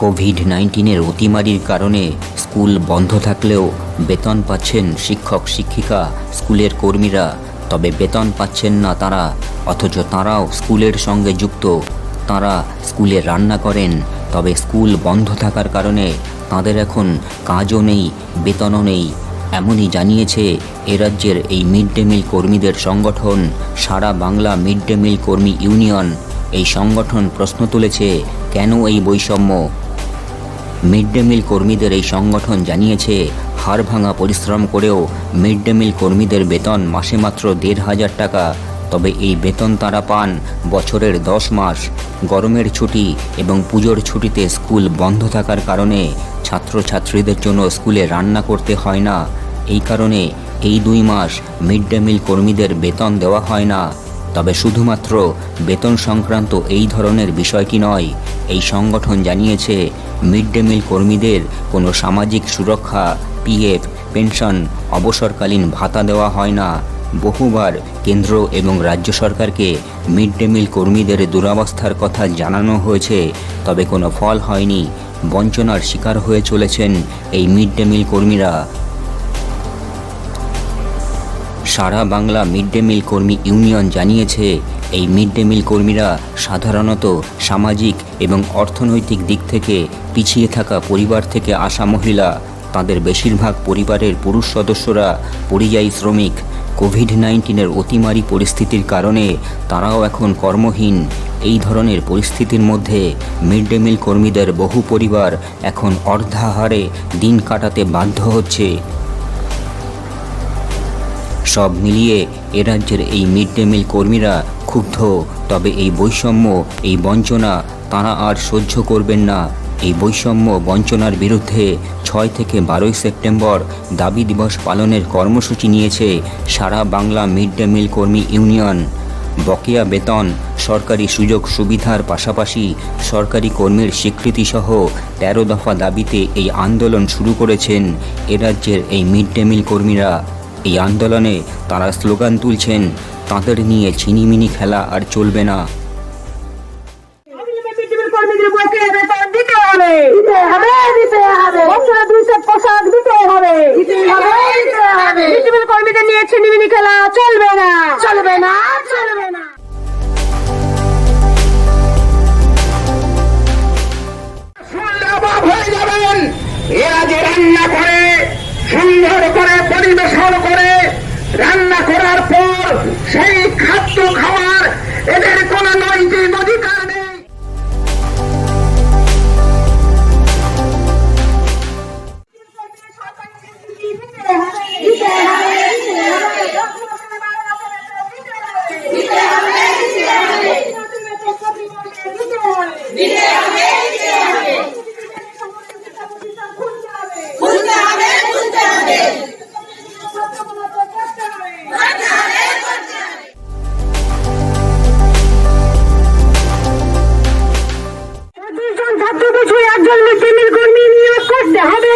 Covid নাইন্টিনের অতিমারির কারণে school বন্ধ থাকলেও বেতন পাচ্ছেন শিক্ষক, শিক্ষিকা, স্কুলের কর্মীরা। তবে বেতন পাচ্ছেন না তারা, অথচ তাঁরাও স্কুলের সঙ্গে যুক্ত। তাঁরা স্কুলে রান্না করেন, তবে স্কুল বন্ধ থাকার কারণে তাদের এখন কাজও নেই, বেতনও নেই। এমনই জানিয়েছে এ রাজ্যের এই মিড ডে মিল কর্মীদের সংগঠন, সারা বাংলা মিড ডে মিল কর্মী ইউনিয়ন। এই সংগঠন প্রশ্ন তুলেছে, কেন এই বৈষম্য? মিড ডে মিল কর্মীদের এই সংগঠন জানিয়েছে, হাড় ভাঙা পরিশ্রম করেও মিড ডে মিল কর্মীদের বেতন মাসে মাত্র দেড় হাজার টাকা। তবে এই বেতন তারা পান বছরের দশ মাস। গরমের ছুটি এবং পুজোর ছুটিতে স্কুল বন্ধ থাকার কারণে ছাত্রছাত্রীদের জন্য স্কুলে রান্না করতে হয় না। এই কারণে এই দুই মাস মিড ডে মিল কর্মীদের বেতন দেওয়া হয় না। তবে শুধুমাত্র বেতন সংক্রান্ত এই ধরনের বিষয়টি নয়, এই সংগঠন জানিয়েছে, মিড ডে মিল কর্মীদের কোনো সামাজিক সুরক্ষা, পিএফ, পেনশন, অবসরকালীন ভাতা দেওয়া হয় না। বহুবার কেন্দ্র এবং রাজ্য সরকারকে মিড ডে মিল কর্মীদের দুরবস্থার কথা জানানো হয়েছে, তবে কোনো ফল হয়নি। বঞ্চনার শিকার হয়ে চলেছেন এই মিড ডে মিল কর্মীরা। সারা বাংলা মিড ডে মিল কর্মী ইউনিয়ন জানিয়েছে, এই মিড ডে মিল কর্মীরা সাধারণত সামাজিক এবং অর্থনৈতিক দিক থেকে পিছিয়ে থাকা পরিবার থেকে আসা মহিলা। তাদের বেশিরভাগ পরিবারের পুরুষ সদস্যরা পরিযায়ী শ্রমিক। কোভিড নাইন্টিনের অতিমারী পরিস্থিতির কারণে তারাও এখন কর্মহীন। এই ধরনের পরিস্থিতির মধ্যে মিড ডে মিল কর্মীদের বহু পরিবার এখন অর্ধাহারে দিন কাটাতে বাধ্য হচ্ছে। সব মিলিয়ে এ রাজ্যের এই মিড ডে মিল কর্মীরা ক্ষুব্ধ। তবে এই বৈষম্য, এই বঞ্চনা তারা আর সহ্য করবেন না। এই বৈষম্য বঞ্চনার বিরুদ্ধে ছয় থেকে বারোই সেপ্টেম্বর দাবি দিবস পালনের কর্মসূচি নিয়েছে সারা বাংলা মিড ডে মিল কর্মী ইউনিয়ন। বকেয়া বেতন, সরকারি সুযোগ সুবিধার পাশাপাশি সরকারি কর্মীর স্বীকৃতিসহ তেরো দফা দাবিতে এই আন্দোলন শুরু করেছেন এ রাজ্যের এই মিড ডে মিল কর্মীরা। এই আন্দোলনে তারা স্লোগান তুলছেন, তাদের নিয়ে ছিনিমিনি খেলা আর চলবে না। কর্মীদের নিয়ে ছিনিমিনি খেলা চলবে না। চলবে না চলবে না। বছর একজন মিড ডে মিল কর্মী নিয়োগ করতে হবে।